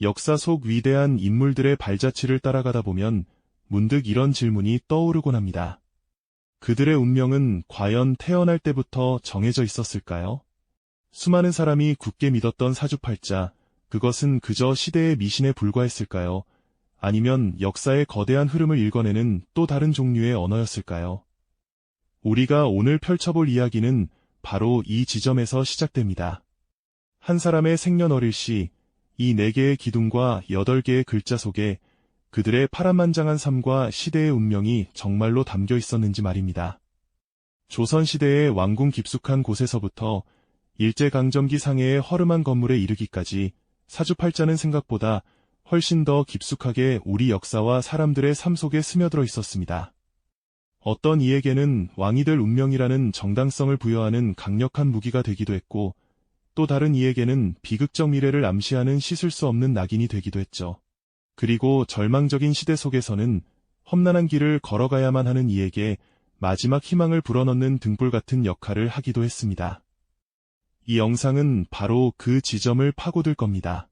역사 속 위대한 인물들의 발자취를 따라가다 보면 문득 이런 질문이 떠오르곤 합니다. 그들의 운명은 과연 태어날 때부터 정해져 있었을까요? 수많은 사람이 굳게 믿었던 사주팔자, 그것은 그저 시대의 미신에 불과했을까요? 아니면 역사의 거대한 흐름을 읽어내는 또 다른 종류의 언어였을까요? 우리가 오늘 펼쳐볼 이야기는 바로 이 지점에서 시작됩니다. 한 사람의 생년월일 시, 이 네 개의 기둥과 여덟 개의 글자 속에 그들의 파란만장한 삶과 시대의 운명이 정말로 담겨 있었는지 말입니다. 조선시대의 왕궁 깊숙한 곳에서부터 일제강점기 상해의 허름한 건물에 이르기까지 사주팔자는 생각보다 훨씬 더 깊숙하게 우리 역사와 사람들의 삶 속에 스며들어 있었습니다. 어떤 이에게는 왕이 될 운명이라는 정당성을 부여하는 강력한 무기가 되기도 했고, 또 다른 이에게는 비극적 미래를 암시하는 씻을 수 없는 낙인이 되기도 했죠. 그리고 절망적인 시대 속에서는 험난한 길을 걸어가야만 하는 이에게 마지막 희망을 불어넣는 등불 같은 역할을 하기도 했습니다. 이 영상은 바로 그 지점을 파고들 겁니다.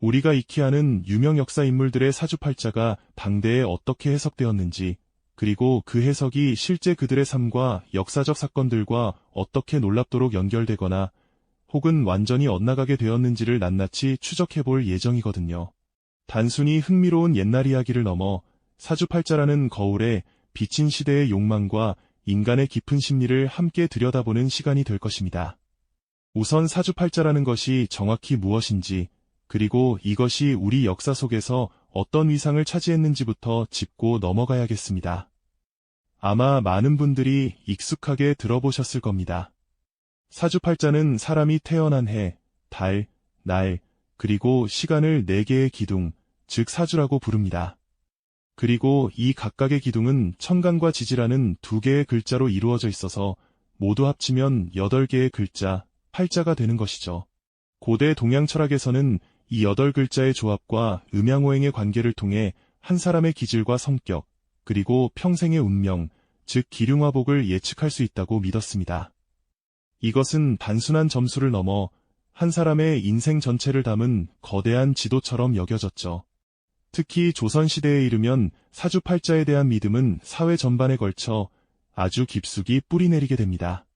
우리가 익히 아는 유명 역사 인물들의 사주팔자가 당대에 어떻게 해석되었는지, 그리고 그 해석이 실제 그들의 삶과 역사적 사건들과 어떻게 놀랍도록 연결되거나 혹은 완전히 엇나가게 되었는지를 낱낱이 추적해 볼 예정이거든요. 단순히 흥미로운 옛날 이야기를 넘어 사주팔자라는 거울에 비친 시대의 욕망과 인간의 깊은 심리를 함께 들여다보는 시간이 될 것입니다. 우선 사주팔자라는 것이 정확히 무엇인지, 그리고 이것이 우리 역사 속에서 어떤 위상을 차지했는지부터 짚고 넘어가야겠습니다. 아마 많은 분들이 익숙하게 들어보셨을 겁니다. 사주팔자는 사람이 태어난 해, 달, 날, 그리고 시간을 네 개의 기둥, 즉 사주라고 부릅니다. 그리고 이 각각의 기둥은 천간과 지지라는 두 개의 글자로 이루어져 있어서 모두 합치면 여덟 개의 글자, 팔자가 되는 것이죠. 고대 동양 철학에서는 이 여덟 글자의 조합과 음양오행의 관계를 통해 한 사람의 기질과 성격, 그리고 평생의 운명, 즉 기륭화복을 예측할 수 있다고 믿었습니다. 이것은 단순한 점수를 넘어 한 사람의 인생 전체를 담은 거대한 지도처럼 여겨졌죠. 특히 조선시대에 이르면 사주팔자에 대한 믿음은 사회 전반에 걸쳐 아주 깊숙이 뿌리내리게 됩니다.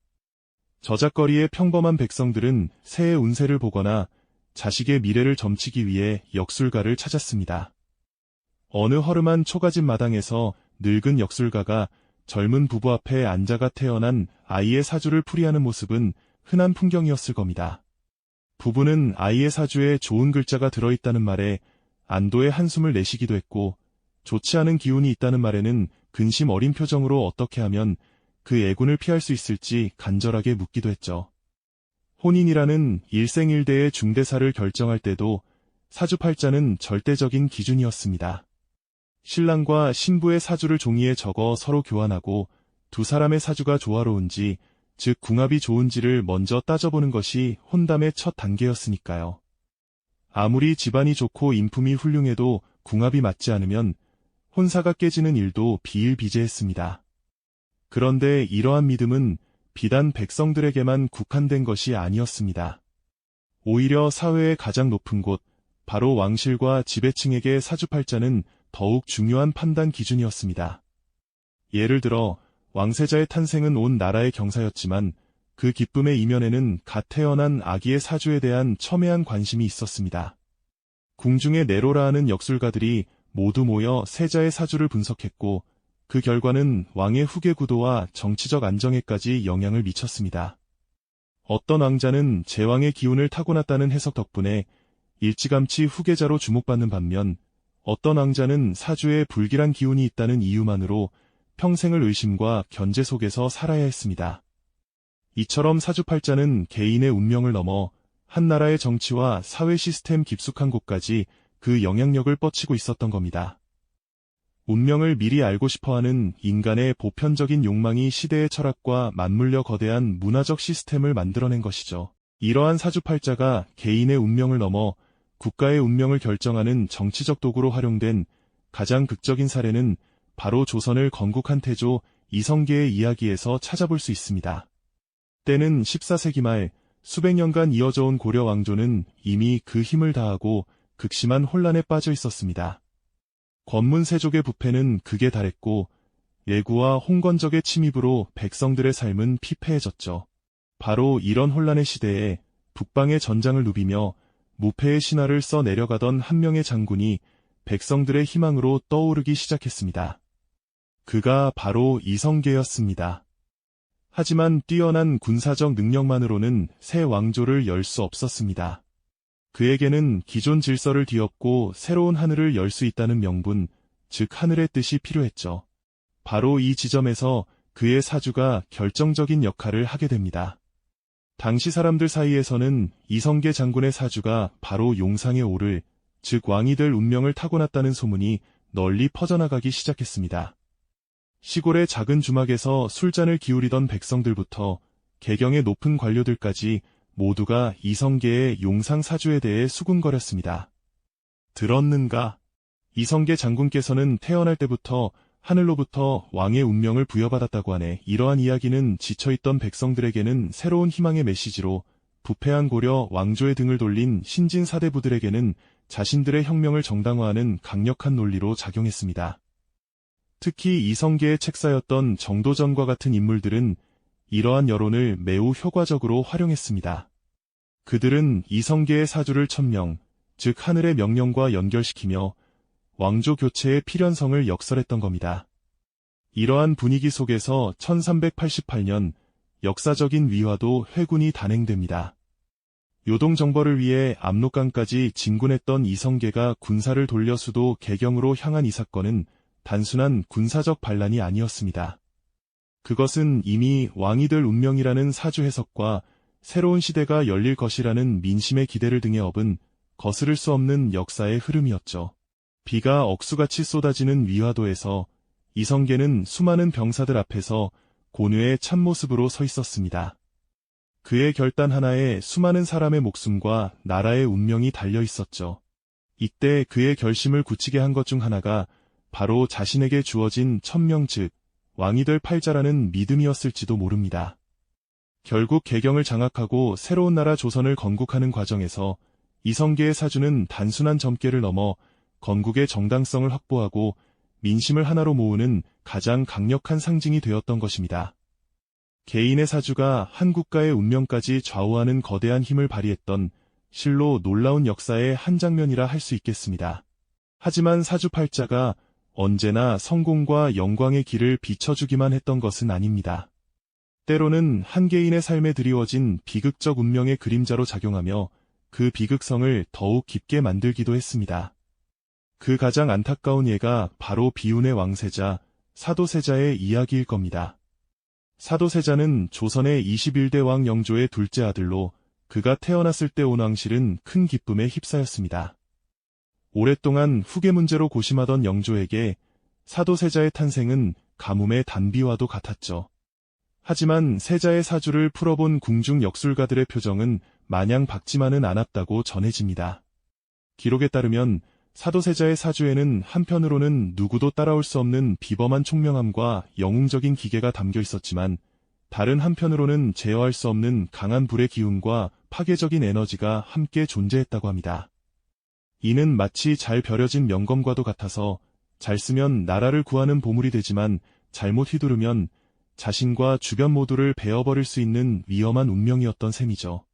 저작거리의 평범한 백성들은 새해 운세를 보거나 자식의 미래를 점치기 위해 역술가를 찾았습니다. 어느 허름한 초가집 마당에서 늙은 역술가가 젊은 부부 앞에 앉아가 태어난 아이의 사주를 풀이하는 모습은 흔한 풍경이었을 겁니다. 부부는 아이의 사주에 좋은 글자가 들어있다는 말에 안도의 한숨을 내쉬기도 했고 좋지 않은 기운이 있다는 말에는 근심 어린 표정으로 어떻게 하면 그 애군을 피할 수 있을지 간절하게 묻기도 했죠. 혼인이라는 일생일대의 중대사를 결정할 때도 사주팔자는 절대적인 기준이었습니다. 신랑과 신부의 사주를 종이에 적어 서로 교환하고 두 사람의 사주가 조화로운지, 즉 궁합이 좋은지를 먼저 따져보는 것이 혼담의 첫 단계였으니까요. 아무리 집안이 좋고 인품이 훌륭해도 궁합이 맞지 않으면 혼사가 깨지는 일도 비일비재했습니다. 그런데 이러한 믿음은 비단 백성들에게만 국한된 것이 아니었습니다. 오히려 사회의 가장 높은 곳, 바로 왕실과 지배층에게 사주팔자는 더욱 중요한 판단 기준이었습니다. 예를 들어 왕세자의 탄생은 온 나라의 경사였지만 그 기쁨의 이면에는 갓 태어난 아기의 사주에 대한 첨예한 관심이 있었습니다. 궁중의 네로라 하는 역술가들이 모두 모여 세자의 사주를 분석했고 그 결과는 왕의 후계 구도와 정치적 안정에까지 영향을 미쳤습니다. 어떤 왕자는 제왕의 기운을 타고났다는 해석 덕분에 일찌감치 후계자로 주목받는 반면 어떤 왕자는 사주에 불길한 기운이 있다는 이유만으로 평생을 의심과 견제 속에서 살아야 했습니다. 이처럼 사주팔자는 개인의 운명을 넘어 한 나라의 정치와 사회 시스템 깊숙한 곳까지 그 영향력을 뻗치고 있었던 겁니다. 운명을 미리 알고 싶어하는 인간의 보편적인 욕망이 시대의 철학과 맞물려 거대한 문화적 시스템을 만들어낸 것이죠. 이러한 사주팔자가 개인의 운명을 넘어 국가의 운명을 결정하는 정치적 도구로 활용된 가장 극적인 사례는 바로 조선을 건국한 태조 이성계의 이야기에서 찾아볼 수 있습니다. 때는 14세기 말 수백 년간 이어져 온 고려 왕조는 이미 그 힘을 다하고 극심한 혼란에 빠져 있었습니다. 권문 세족의 부패는 극에 달했고 예구와 홍건적의 침입으로 백성들의 삶은 피폐해졌죠. 바로 이런 혼란의 시대에 북방의 전장을 누비며 무패의 신화를 써 내려가던 한 명의 장군이 백성들의 희망으로 떠오르기 시작했습니다. 그가 바로 이성계였습니다. 하지만 뛰어난 군사적 능력만으로는 새 왕조를 열 수 없었습니다. 그에게는 기존 질서를 뒤엎고 새로운 하늘을 열 수 있다는 명분, 즉 하늘의 뜻이 필요했죠. 바로 이 지점에서 그의 사주가 결정적인 역할을 하게 됩니다. 당시 사람들 사이에서는 이성계 장군의 사주가 바로 용상에 오를, 즉 왕이 될 운명을 타고났다는 소문이 널리 퍼져나가기 시작했습니다. 시골의 작은 주막에서 술잔을 기울이던 백성들부터 개경의 높은 관료들까지 모두가 이성계의 용상 사주에 대해 수군거렸습니다. 들었는가? 이성계 장군께서는 태어날 때부터 하늘로부터 왕의 운명을 부여받았다고 하네. 이러한 이야기는 지쳐있던 백성들에게는 새로운 희망의 메시지로 부패한 고려 왕조의 등을 돌린 신진 사대부들에게는 자신들의 혁명을 정당화하는 강력한 논리로 작용했습니다. 특히 이성계의 책사였던 정도전과 같은 인물들은 이러한 여론을 매우 효과적으로 활용했습니다. 그들은 이성계의 사주를 천명, 즉 하늘의 명령과 연결시키며 왕조 교체의 필연성을 역설했던 겁니다. 이러한 분위기 속에서 1388년 역사적인 위화도 회군이 단행됩니다. 요동 정벌을 위해 압록강까지 진군했던 이성계가 군사를 돌려 수도 개경으로 향한 이 사건은 단순한 군사적 반란이 아니었습니다. 그것은 이미 왕이 될 운명이라는 사주 해석과 새로운 시대가 열릴 것이라는 민심의 기대를 등에 업은 거스를 수 없는 역사의 흐름이었죠. 비가 억수같이 쏟아지는 위화도에서 이성계는 수많은 병사들 앞에서 고뇌의 참모습으로 서 있었습니다. 그의 결단 하나에 수많은 사람의 목숨과 나라의 운명이 달려 있었죠. 이때 그의 결심을 굳히게 한 것 중 하나가 바로 자신에게 주어진 천명 즉 왕이 될 팔자라는 믿음이었을지도 모릅니다. 결국 개경을 장악하고 새로운 나라 조선을 건국하는 과정에서 이성계의 사주는 단순한 점괘를 넘어 건국의 정당성을 확보하고 민심을 하나로 모으는 가장 강력한 상징이 되었던 것입니다. 개인의 사주가 한 국가의 운명까지 좌우하는 거대한 힘을 발휘했던 실로 놀라운 역사의 한 장면이라 할 수 있겠습니다. 하지만 사주팔자가 언제나 성공과 영광의 길을 비춰주기만 했던 것은 아닙니다. 때로는 한 개인의 삶에 드리워진 비극적 운명의 그림자로 작용하며 그 비극성을 더욱 깊게 만들기도 했습니다. 그 가장 안타까운 예가 바로 비운의 왕세자, 사도세자의 이야기일 겁니다. 사도세자는 조선의 21대 왕 영조의 둘째 아들로 그가 태어났을 때 온 왕실은 큰 기쁨에 휩싸였습니다. 오랫동안 후계 문제로 고심하던 영조에게 사도세자의 탄생은 가뭄의 단비와도 같았죠. 하지만 세자의 사주를 풀어본 궁중 역술가들의 표정은 마냥 밝지만은 않았다고 전해집니다. 기록에 따르면 사도세자의 사주에는 한편으로는 누구도 따라올 수 없는 비범한 총명함과 영웅적인 기계가 담겨 있었지만 다른 한편으로는 제어할 수 없는 강한 불의 기운과 파괴적인 에너지가 함께 존재했다고 합니다. 이는 마치 잘 벼려진 명검과도 같아서 잘 쓰면 나라를 구하는 보물이 되지만 잘못 휘두르면 자신과 주변 모두를 베어버릴 수 있는 위험한 운명이었던 셈이죠.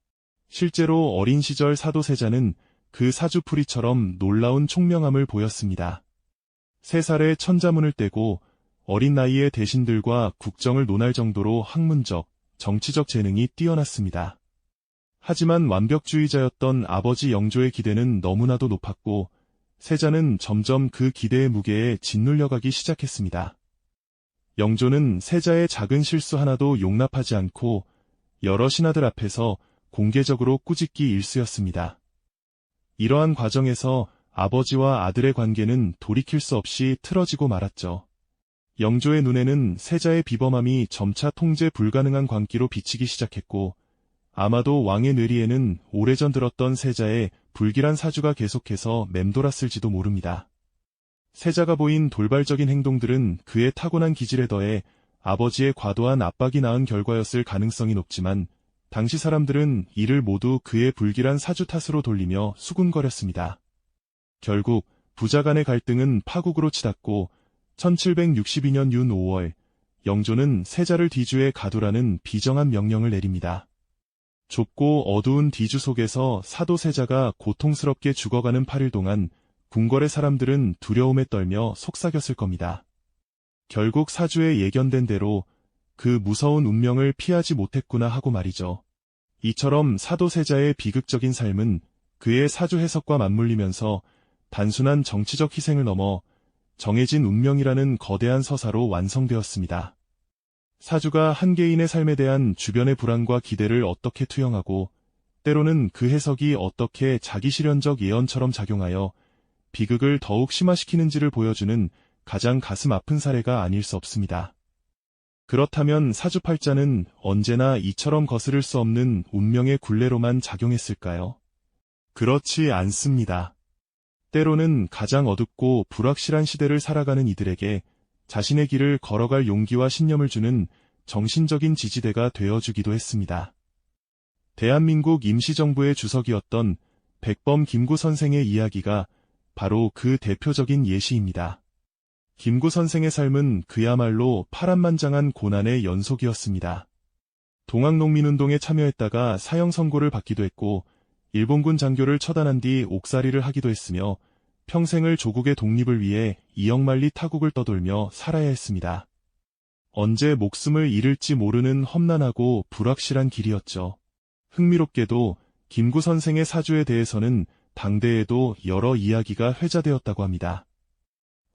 실제로 어린 시절 사도세자는 그 사주풀이처럼 놀라운 총명함을 보였습니다. 세 살에 천자문을 떼고 어린 나이에 대신들과 국정을 논할 정도로 학문적, 정치적 재능이 뛰어났습니다. 하지만 완벽주의자였던 아버지 영조의 기대는 너무나도 높았고 세자는 점점 그 기대의 무게에 짓눌려가기 시작했습니다. 영조는 세자의 작은 실수 하나도 용납하지 않고 여러 신하들 앞에서 공개적으로 꾸짖기 일쑤였습니다. 이러한 과정에서 아버지와 아들의 관계는 돌이킬 수 없이 틀어지고 말았죠. 영조의 눈에는 세자의 비범함이 점차 통제 불가능한 광기로 비치기 시작했고 아마도 왕의 뇌리에는 오래전 들었던 세자의 불길한 사주가 계속해서 맴돌았을지도 모릅니다. 세자가 보인 돌발적인 행동들은 그의 타고난 기질에 더해 아버지의 과도한 압박이 낳은 결과였을 가능성이 높지만 당시 사람들은 이를 모두 그의 불길한 사주 탓으로 돌리며 수군거렸습니다. 결국 부자 간의 갈등은 파국으로 치닫고 1762년 윤 5월 영조는 세자를 뒤주에 가두라는 비정한 명령을 내립니다. 좁고 어두운 뒤주 속에서 사도 세자가 고통스럽게 죽어가는 8일 동안 궁궐의 사람들은 두려움에 떨며 속삭였을 겁니다. 결국 사주에 예견된 대로 그 무서운 운명을 피하지 못했구나 하고 말이죠. 이처럼 사도 세자의 비극적인 삶은 그의 사주 해석과 맞물리면서 단순한 정치적 희생을 넘어 정해진 운명이라는 거대한 서사로 완성되었습니다. 사주가 한 개인의 삶에 대한 주변의 불안과 기대를 어떻게 투영하고 때로는 그 해석이 어떻게 자기실현적 예언처럼 작용하여 비극을 더욱 심화시키는지를 보여주는 가장 가슴 아픈 사례가 아닐 수 없습니다. 그렇다면 사주팔자는 언제나 이처럼 거스를 수 없는 운명의 굴레로만 작용했을까요? 그렇지 않습니다. 때로는 가장 어둡고 불확실한 시대를 살아가는 이들에게 자신의 길을 걸어갈 용기와 신념을 주는 정신적인 지지대가 되어주기도 했습니다. 대한민국 임시정부의 주석이었던 백범 김구 선생의 이야기가 바로 그 대표적인 예시입니다. 김구 선생의 삶은 그야말로 파란만장한 고난의 연속이었습니다. 동학농민운동에 참여했다가 사형 선고를 받기도 했고 일본군 장교를 처단한 뒤 옥살이를 하기도 했으며 평생을 조국의 독립을 위해 이역만리 타국을 떠돌며 살아야 했습니다. 언제 목숨을 잃을지 모르는 험난하고 불확실한 길이었죠. 흥미롭게도 김구 선생의 사주에 대해서는 당대에도 여러 이야기가 회자되었다고 합니다.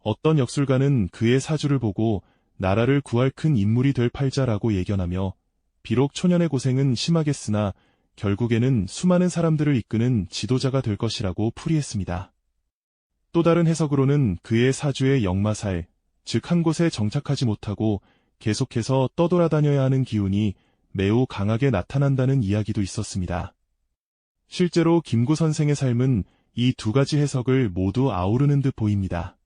어떤 역술가는 그의 사주를 보고 나라를 구할 큰 인물이 될 팔자라고 예견하며 비록 초년의 고생은 심하겠으나 결국에는 수많은 사람들을 이끄는 지도자가 될 것이라고 풀이했습니다. 또 다른 해석으로는 그의 사주의 역마살, 즉 한 곳에 정착하지 못하고 계속해서 떠돌아다녀야 하는 기운이 매우 강하게 나타난다는 이야기도 있었습니다. 실제로 김구 선생의 삶은 이 두 가지 해석을 모두 아우르는 듯 보입니다.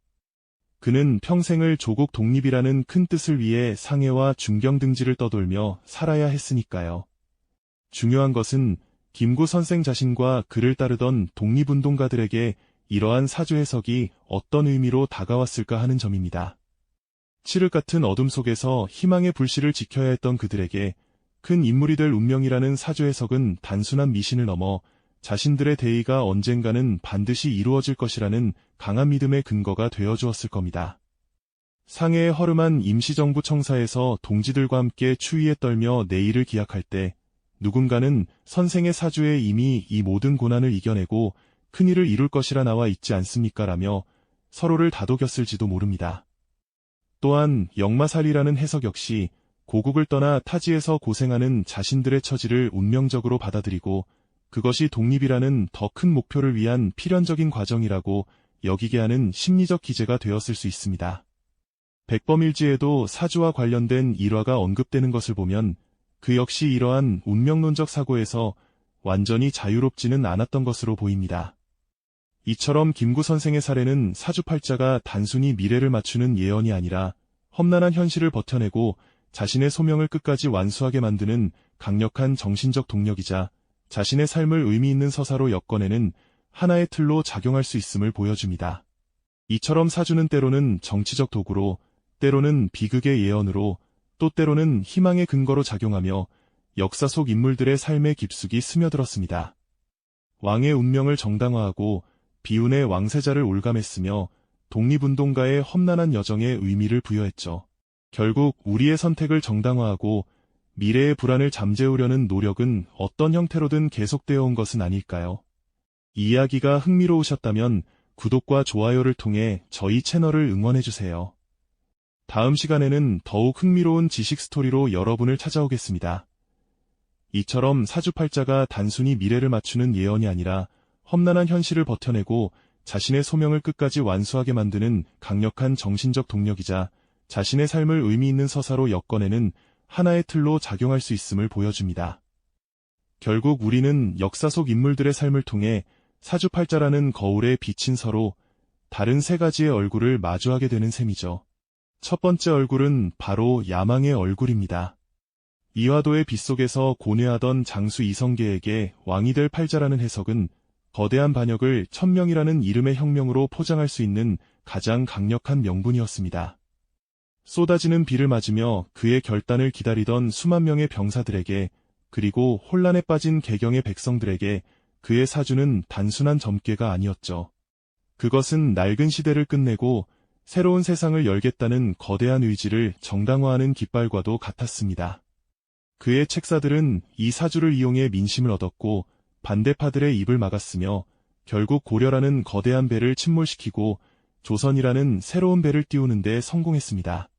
그는 평생을 조국 독립이라는 큰 뜻을 위해 상해와 중경 등지를 떠돌며 살아야 했으니까요. 중요한 것은 김구 선생 자신과 그를 따르던 독립운동가들에게 이러한 사주 해석이 어떤 의미로 다가왔을까 하는 점입니다. 칠흑 같은 어둠 속에서 희망의 불씨를 지켜야 했던 그들에게 큰 인물이 될 운명이라는 사주 해석은 단순한 미신을 넘어 자신들의 대의가 언젠가는 반드시 이루어질 것이라는 강한 믿음의 근거가 되어 주었을 겁니다. 상해의 허름한 임시정부 청사에서 동지들과 함께 추위에 떨며 내일을 기약할 때 누군가는 선생의 사주에 이미 이 모든 고난을 이겨내고 큰일을 이룰 것이라 나와 있지 않습니까? 라며 서로를 다독였을지도 모릅니다. 또한 역마살이라는 해석 역시 고국을 떠나 타지에서 고생하는 자신들의 처지를 운명적으로 받아들이고 그것이 독립이라는 더 큰 목표를 위한 필연적인 과정이라고 여기게 하는 심리적 기제가 되었을 수 있습니다. 백범일지에도 사주와 관련된 일화가 언급되는 것을 보면 그 역시 이러한 운명론적 사고에서 완전히 자유롭지는 않았던 것으로 보입니다. 이처럼 김구 선생의 사례는 사주팔자가 단순히 미래를 맞추는 예언이 아니라 험난한 현실을 버텨내고 자신의 소명을 끝까지 완수하게 만드는 강력한 정신적 동력이자 자신의 삶을 의미 있는 서사로 엮어내는 하나의 틀로 작용할 수 있음을 보여줍니다. 이처럼 사주는 때로는 정치적 도구로, 때로는 비극의 예언으로, 또 때로는 희망의 근거로 작용하며 역사 속 인물들의 삶의 깊숙이 스며들었습니다. 왕의 운명을 정당화하고 비운의 왕세자를 올감했으며 독립운동가의 험난한 여정에 의미를 부여했죠. 결국 우리의 선택을 정당화하고 미래의 불안을 잠재우려는 노력은 어떤 형태로든 계속되어 온 것은 아닐까요? 이야기가 흥미로우셨다면 구독과 좋아요를 통해 저희 채널을 응원해주세요. 다음 시간에는 더욱 흥미로운 지식 스토리로 여러분을 찾아오겠습니다. 이처럼 사주팔자가 단순히 미래를 맞추는 예언이 아니라 험난한 현실을 버텨내고 자신의 소명을 끝까지 완수하게 만드는 강력한 정신적 동력이자 자신의 삶을 의미 있는 서사로 엮어내는 하나의 틀로 작용할 수 있음을 보여줍니다. 결국 우리는 역사 속 인물들의 삶을 통해 사주팔자라는 거울에 비친 서로 다른 세 가지의 얼굴을 마주하게 되는 셈이죠. 첫 번째 얼굴은 바로 야망의 얼굴입니다. 이화도의 빗속에서 고뇌하던 장수 이성계에게 왕이 될 팔자라는 해석은 거대한 반역을 천명이라는 이름의 혁명으로 포장할 수 있는 가장 강력한 명분이었습니다. 쏟아지는 비를 맞으며 그의 결단을 기다리던 수만 명의 병사들에게 그리고 혼란에 빠진 개경의 백성들에게 그의 사주는 단순한 점괘가 아니었죠. 그것은 낡은 시대를 끝내고 새로운 세상을 열겠다는 거대한 의지를 정당화하는 깃발과도 같았습니다. 그의 책사들은 이 사주를 이용해 민심을 얻었고 반대파들의 입을 막았으며 결국 고려라는 거대한 배를 침몰시키고 조선이라는 새로운 배를 띄우는 데 성공했습니다.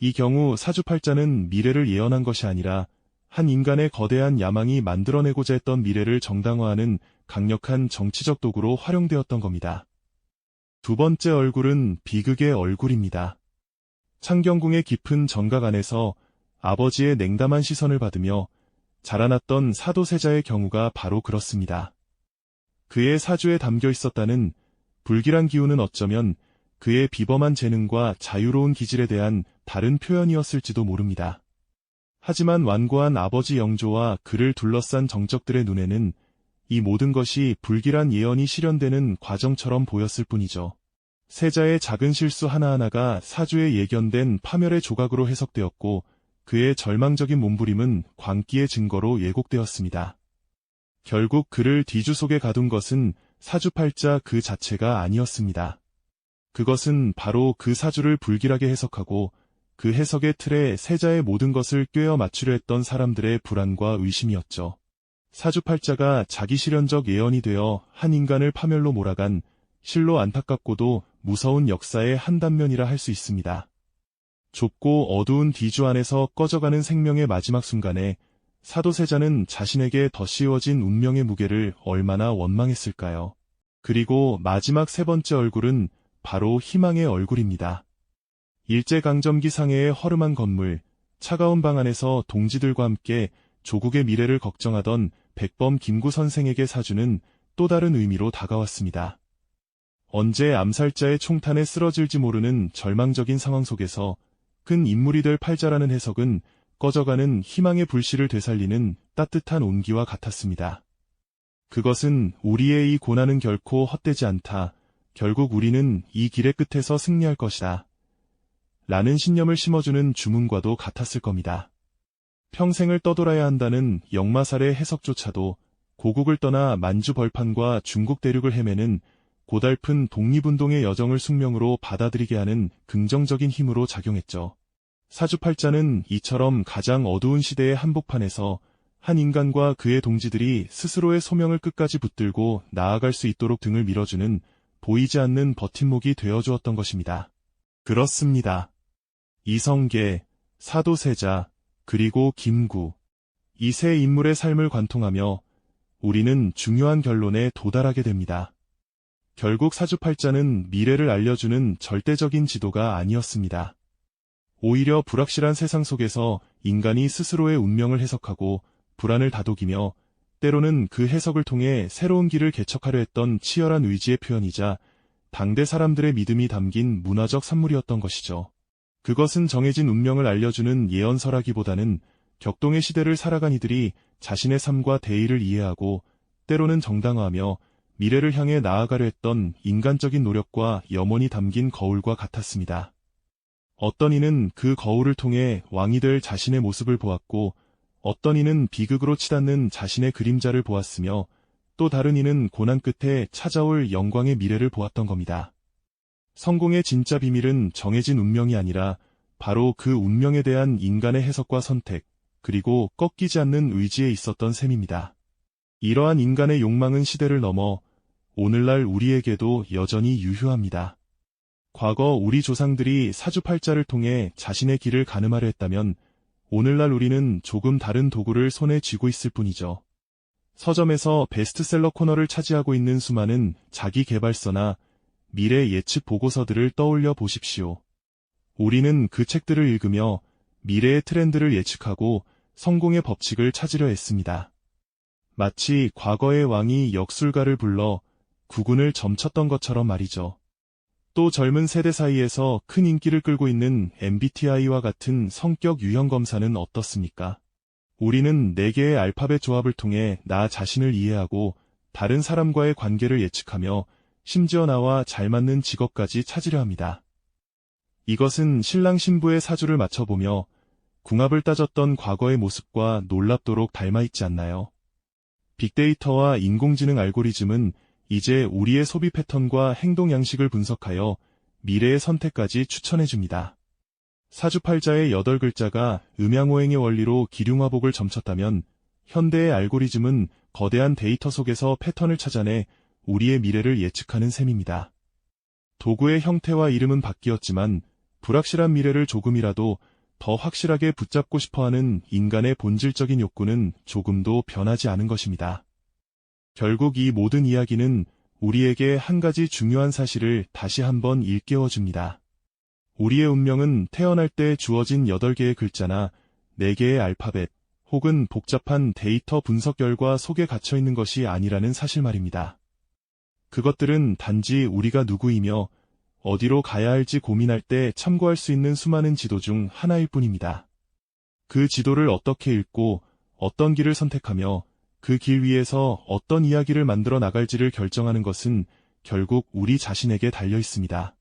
이 경우 사주팔자는 미래를 예언한 것이 아니라 한 인간의 거대한 야망이 만들어내고자 했던 미래를 정당화하는 강력한 정치적 도구로 활용되었던 겁니다. 두 번째 얼굴은 비극의 얼굴입니다. 창경궁의 깊은 정각 안에서 아버지의 냉담한 시선을 받으며 자라났던 사도세자의 경우가 바로 그렇습니다. 그의 사주에 담겨 있었다는 불길한 기운은 어쩌면 그의 비범한 재능과 자유로운 기질에 대한 다른 표현이었을지도 모릅니다. 하지만 완고한 아버지 영조와 그를 둘러싼 정적들의 눈에는 이 모든 것이 불길한 예언이 실현되는 과정처럼 보였을 뿐이죠. 세자의 작은 실수 하나하나가 사주에 예견된 파멸의 조각으로 해석되었고 그의 절망적인 몸부림은 광기의 증거로 예곡되었습니다. 결국 그를 뒤주 속에 가둔 것은 사주팔자 그 자체가 아니었습니다. 그것은 바로 그 사주를 불길하게 해석하고 그 해석의 틀에 세자의 모든 것을 꿰어 맞추려 했던 사람들의 불안과 의심이었죠. 사주팔자가 자기 실현적 예언이 되어 한 인간을 파멸로 몰아간 실로 안타깝고도 무서운 역사의 한 단면이라 할 수 있습니다. 좁고 어두운 뒤주 안에서 꺼져가는 생명의 마지막 순간에 사도세자는 자신에게 더 씌워진 운명의 무게를 얼마나 원망했을까요? 그리고 마지막 세 번째 얼굴은 바로 희망의 얼굴입니다. 일제강점기 상해의 허름한 건물, 차가운 방 안에서 동지들과 함께 조국의 미래를 걱정하던 백범 김구 선생에게 사주는 또 다른 의미로 다가왔습니다. 언제 암살자의 총탄에 쓰러질지 모르는 절망적인 상황 속에서 큰 인물이 될 팔자라는 해석은 꺼져가는 희망의 불씨를 되살리는 따뜻한 온기와 같았습니다. 그것은 우리의 이 고난은 결코 헛되지 않다. 결국 우리는 이 길의 끝에서 승리할 것이다. 라는 신념을 심어주는 주문과도 같았을 겁니다. 평생을 떠돌아야 한다는 역마살의 해석조차도 고국을 떠나 만주 벌판과 중국 대륙을 헤매는 고달픈 독립운동의 여정을 숙명으로 받아들이게 하는 긍정적인 힘으로 작용했죠. 사주팔자는 이처럼 가장 어두운 시대의 한복판에서 한 인간과 그의 동지들이 스스로의 소명을 끝까지 붙들고 나아갈 수 있도록 등을 밀어주는 보이지 않는 버팀목이 되어주었던 것입니다. 그렇습니다. 이성계, 사도세자, 그리고 김구. 이 세 인물의 삶을 관통하며 우리는 중요한 결론에 도달하게 됩니다. 결국 사주팔자는 미래를 알려주는 절대적인 지도가 아니었습니다. 오히려 불확실한 세상 속에서 인간이 스스로의 운명을 해석하고 불안을 다독이며 때로는 그 해석을 통해 새로운 길을 개척하려 했던 치열한 의지의 표현이자 당대 사람들의 믿음이 담긴 문화적 산물이었던 것이죠. 그것은 정해진 운명을 알려주는 예언서라기보다는 격동의 시대를 살아간 이들이 자신의 삶과 대의를 이해하고 때로는 정당화하며 미래를 향해 나아가려 했던 인간적인 노력과 염원이 담긴 거울과 같았습니다. 어떤 이는 그 거울을 통해 왕이 될 자신의 모습을 보았고 어떤 이는 비극으로 치닫는 자신의 그림자를 보았으며 또 다른 이는 고난 끝에 찾아올 영광의 미래를 보았던 겁니다. 성공의 진짜 비밀은 정해진 운명이 아니라 바로 그 운명에 대한 인간의 해석과 선택, 그리고 꺾이지 않는 의지에 있었던 셈입니다. 이러한 인간의 욕망은 시대를 넘어 오늘날 우리에게도 여전히 유효합니다. 과거 우리 조상들이 사주팔자를 통해 자신의 길을 가늠하려 했다면 오늘날 우리는 조금 다른 도구를 손에 쥐고 있을 뿐이죠. 서점에서 베스트셀러 코너를 차지하고 있는 수많은 자기 개발서나 미래 예측 보고서들을 떠올려 보십시오. 우리는 그 책들을 읽으며 미래의 트렌드를 예측하고 성공의 법칙을 찾으려 했습니다. 마치 과거의 왕이 역술가를 불러 구군을 점쳤던 것처럼 말이죠. 또 젊은 세대 사이에서 큰 인기를 끌고 있는 MBTI와 같은 성격 유형 검사는 어떻습니까? 우리는 4개의 알파벳 조합을 통해 나 자신을 이해하고 다른 사람과의 관계를 예측하며 심지어 나와 잘 맞는 직업까지 찾으려 합니다. 이것은 신랑 신부의 사주를 맞춰보며 궁합을 따졌던 과거의 모습과 놀랍도록 닮아있지 않나요? 빅데이터와 인공지능 알고리즘은 이제 우리의 소비 패턴과 행동 양식을 분석하여 미래의 선택까지 추천해줍니다. 사주팔자의 8글자가 음양오행의 원리로 기륭화복을 점쳤다면 현대의 알고리즘은 거대한 데이터 속에서 패턴을 찾아내 우리의 미래를 예측하는 셈입니다. 도구의 형태와 이름은 바뀌었지만 불확실한 미래를 조금이라도 더 확실하게 붙잡고 싶어하는 인간의 본질적인 욕구는 조금도 변하지 않은 것입니다. 결국 이 모든 이야기는 우리에게 한 가지 중요한 사실을 다시 한번 일깨워 줍니다. 우리의 운명은 태어날 때 주어진 8개의 글자나 4개의 알파벳 혹은 복잡한 데이터 분석 결과 속에 갇혀 있는 것이 아니라는 사실 말입니다. 그것들은 단지 우리가 누구이며 어디로 가야 할지 고민할 때 참고할 수 있는 수많은 지도 중 하나일 뿐입니다. 그 지도를 어떻게 읽고 어떤 길을 선택하며 그 길 위에서 어떤 이야기를 만들어 나갈지를 결정하는 것은 결국 우리 자신에게 달려 있습니다.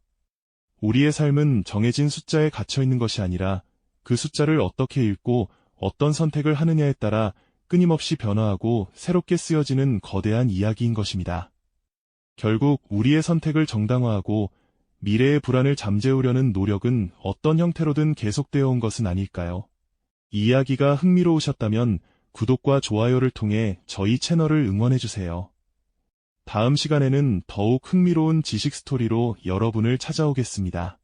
우리의 삶은 정해진 숫자에 갇혀 있는 것이 아니라 그 숫자를 어떻게 읽고 어떤 선택을 하느냐에 따라 끊임없이 변화하고 새롭게 쓰여지는 거대한 이야기인 것입니다. 결국 우리의 선택을 정당화하고 미래의 불안을 잠재우려는 노력은 어떤 형태로든 계속되어 온 것은 아닐까요? 이 이야기가 흥미로우셨다면 구독과 좋아요를 통해 저희 채널을 응원해주세요. 다음 시간에는 더욱 흥미로운 지식 스토리로 여러분을 찾아오겠습니다.